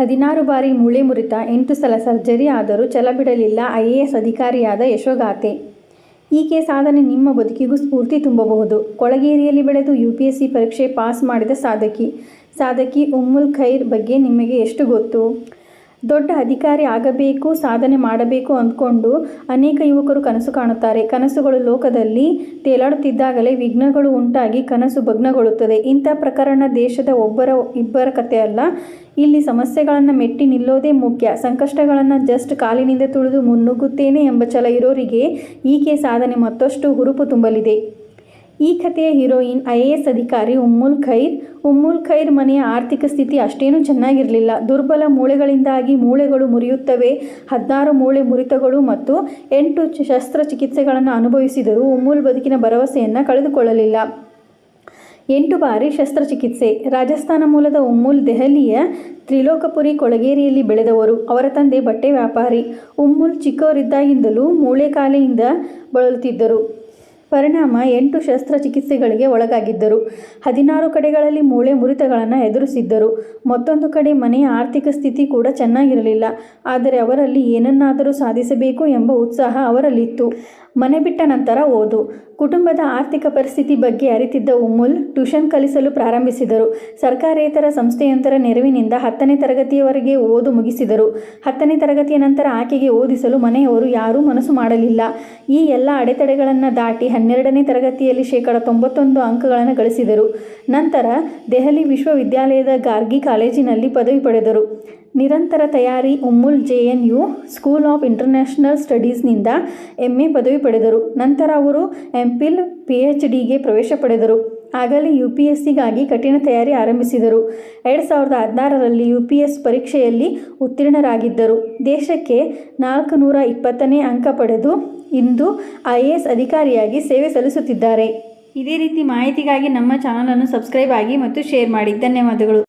ಹದಿನಾರು ಬಾರಿ ಮೂಳೆ ಮುರಿತ ಎಂಟು ಸಲ ಸರ್ಜರಿ ಆದರೂ ಛಲ ಬಿಡಲಿಲ್ಲ ಎಸ್ ಅಧಿಕಾರಿಯಾದ ಯಶೋಗಾಥೆ. ಈಕೆ ಸಾಧನೆ ನಿಮ್ಮ ಬದುಕಿಗೂ ಸ್ಫೂರ್ತಿ ತುಂಬಬಹುದು. ಕೊಳಗೇರಿಯಲ್ಲಿ ಬೆಳೆದು ಯು ಪಿ ಎಸ್ ಸಿ ಪರೀಕ್ಷೆ ಪಾಸ್ ಮಾಡಿದ ಸಾಧಕಿ. ಸಾಧಕಿ ಉಮ್ಮುಲ್ ಖೈರ್ ಬಗ್ಗೆ ನಿಮಗೆ ಎಷ್ಟು ಗೊತ್ತು? ದೊಡ್ಡ ಅಧಿಕಾರಿ ಆಗಬೇಕು, ಸಾಧನೆ ಮಾಡಬೇಕು ಅಂದ್ಕೊಂಡು ಅನೇಕ ಯುವಕರು ಕನಸು ಕಾಣುತ್ತಾರೆ. ಕನಸುಗಳು ಲೋಕದಲ್ಲಿ ತೇಲಾಡುತ್ತಿದ್ದಾಗಲೇ ವಿಘ್ನಗಳು ಉಂಟಾಗಿ ಕನಸು ಭಗ್ನಗೊಳ್ಳುತ್ತದೆ. ಇಂಥ ಪ್ರಕರಣ ದೇಶದ ಒಬ್ಬರ, ಇಬ್ಬರ ಕಥೆ ಅಲ್ಲ. ಇಲ್ಲಿ ಸಮಸ್ಯೆಗಳನ್ನು ಮೆಟ್ಟಿ ನಿಲ್ಲೋದೇ ಮುಖ್ಯ. ಸಂಕಷ್ಟಗಳನ್ನು ಜಸ್ಟ್ ಕಾಲಿನಿಂದ ತುಳಿದು ಮುನ್ನುಗ್ಗುತ್ತೇನೆ ಎಂಬ ಛಲ ಇರೋರಿಗೆ ಈಕೆ ಸಾಧನೆ ಮತ್ತಷ್ಟು ಹುರುಪು ತುಂಬಲಿದೆ. ಈ ಕಥೆಯ ಹೀರೋಯಿನ್, ಐ ಎ ಎಸ್ ಅಧಿಕಾರಿ ಉಮ್ಮುಲ್ ಖೈರ್. ಉಮ್ಮುಲ್ ಖೈರ್ ಮನೆಯ ಆರ್ಥಿಕ ಸ್ಥಿತಿ ಅಷ್ಟೇನೂ ಚೆನ್ನಾಗಿರಲಿಲ್ಲ. ದುರ್ಬಲ ಮೂಳೆಗಳಿಂದಾಗಿ ಮೂಳೆಗಳು ಮುರಿಯುತ್ತವೆ. ಹದಿನಾರು ಮೂಳೆ ಮುರಿತಗಳು ಮತ್ತು ಎಂಟು ಶಸ್ತ್ರಚಿಕಿತ್ಸೆಗಳನ್ನು ಅನುಭವಿಸಿದರೂ ಉಮ್ಮುಲ್ ಬದುಕಿನ ಭರವಸೆಯನ್ನು ಕಳೆದುಕೊಳ್ಳಲಿಲ್ಲ. ಎಂಟು ಬಾರಿ ಶಸ್ತ್ರಚಿಕಿತ್ಸೆ. ರಾಜಸ್ಥಾನ ಮೂಲದ ಉಮ್ಮುಲ್ ದೆಹಲಿಯ ತ್ರಿಲೋಕಪುರಿ ಕೊಳಗೇರಿಯಲ್ಲಿ ಬೆಳೆದವರು. ಅವರ ತಂದೆ ಬಟ್ಟೆ ವ್ಯಾಪಾರಿ. ಉಮ್ಮುಲ್ ಚಿಕ್ಕವರಿದ್ದಾಗಿಂದಲೂ ಮೂಳೆ ಕಾಲೆಯಿಂದ ಬಳಲುತ್ತಿದ್ದರು. ಪರಿಣಾಮ ಎಂಟು ಶಸ್ತ್ರಚಿಕಿತ್ಸೆಗಳಿಗೆ ಒಳಗಾಗಿದ್ದರು. ಹದಿನಾರು ಕಡೆಗಳಲ್ಲಿ ಮೂಳೆ ಮುರಿತಗಳನ್ನು ಎದುರಿಸಿದ್ದರು. ಮತ್ತೊಂದು ಕಡೆ ಮನೆಯ ಆರ್ಥಿಕ ಸ್ಥಿತಿ ಕೂಡ ಚೆನ್ನಾಗಿರಲಿಲ್ಲ. ಆದರೆ ಅವರಲ್ಲಿ ಏನನ್ನಾದರೂ ಸಾಧಿಸಬೇಕು ಎಂಬ ಉತ್ಸಾಹ ಅವರಲ್ಲಿತ್ತು. ಮನೆ ಬಿಟ್ಟ ನಂತರ ಓದು. ಕುಟುಂಬದ ಆರ್ಥಿಕ ಪರಿಸ್ಥಿತಿ ಬಗ್ಗೆ ಅರಿತಿದ್ದ ಉಮ್ಮುಲ್ ಟ್ಯೂಷನ್ ಕಲಿಸಲು ಪ್ರಾರಂಭಿಸಿದರು. ಸರ್ಕಾರೇತರ ಸಂಸ್ಥೆಯೊಂದರ ನೆರವಿನಿಂದ ಹತ್ತನೇ ತರಗತಿಯವರೆಗೆ ಓದು ಮುಗಿಸಿದರು. ಹತ್ತನೇ ತರಗತಿಯ ನಂತರ ಆಕೆಗೆ ಓದಿಸಲು ಮನೆಯವರು ಯಾರೂ ಮನಸ್ಸು ಮಾಡಲಿಲ್ಲ. ಈ ಎಲ್ಲ ಅಡೆತಡೆಗಳನ್ನು ದಾಟಿ ಹನ್ನೆರಡನೇ ತರಗತಿಯಲ್ಲಿ ಶೇಕಡ ತೊಂಬತ್ತೊಂದು ಅಂಕಗಳನ್ನು ಗಳಿಸಿದರು. ನಂತರ ದೆಹಲಿ ವಿಶ್ವವಿದ್ಯಾಲಯದ ಗಾರ್ಗಿ ಕಾಲೇಜಿನಲ್ಲಿ ಪದವಿ ಪಡೆದರು. ನಿರಂತರ ತಯಾರಿ Ummul J N U school of international ಸ್ಟಡೀಸ್ನಿಂದ M A ಪದವಿ ಪಡೆದರು. ನಂತರ ಅವರು ಎಂ ಪಿಲ್ ಪಿ ಎಚ್ ಡಿಗೆ ಪ್ರವೇಶ ಪಡೆದರು. ಆಗಲೇ ಯು ಪಿ ಎಸ್ ಸಿಗಾಗಿ ಕಠಿಣ ತಯಾರಿ ಆರಂಭಿಸಿದರು. ಎರಡು ಸಾವಿರದ ಹದಿನಾರರಲ್ಲಿ ಯು ಪಿ ಎಸ್ ಪರೀಕ್ಷೆಯಲ್ಲಿ ಉತ್ತೀರ್ಣರಾಗಿದ್ದರು. ದೇಶಕ್ಕೆ ನಾಲ್ಕು ನೂರ ಇಪ್ಪತ್ತನೇ ಅಂಕ ಪಡೆದು ಇಂದು ಐ ಎ ಎಸ್ ಅಧಿಕಾರಿಯಾಗಿ ಸೇವೆ ಸಲ್ಲಿಸುತ್ತಿದ್ದಾರೆ. ಇದೇ ರೀತಿ ಮಾಹಿತಿಗಾಗಿ ನಮ್ಮ ಚಾನಲನ್ನು ಸಬ್ಸ್ಕ್ರೈಬ್ ಆಗಿ ಮತ್ತು ಶೇರ್ ಮಾಡಿ. ಧನ್ಯವಾದಗಳು.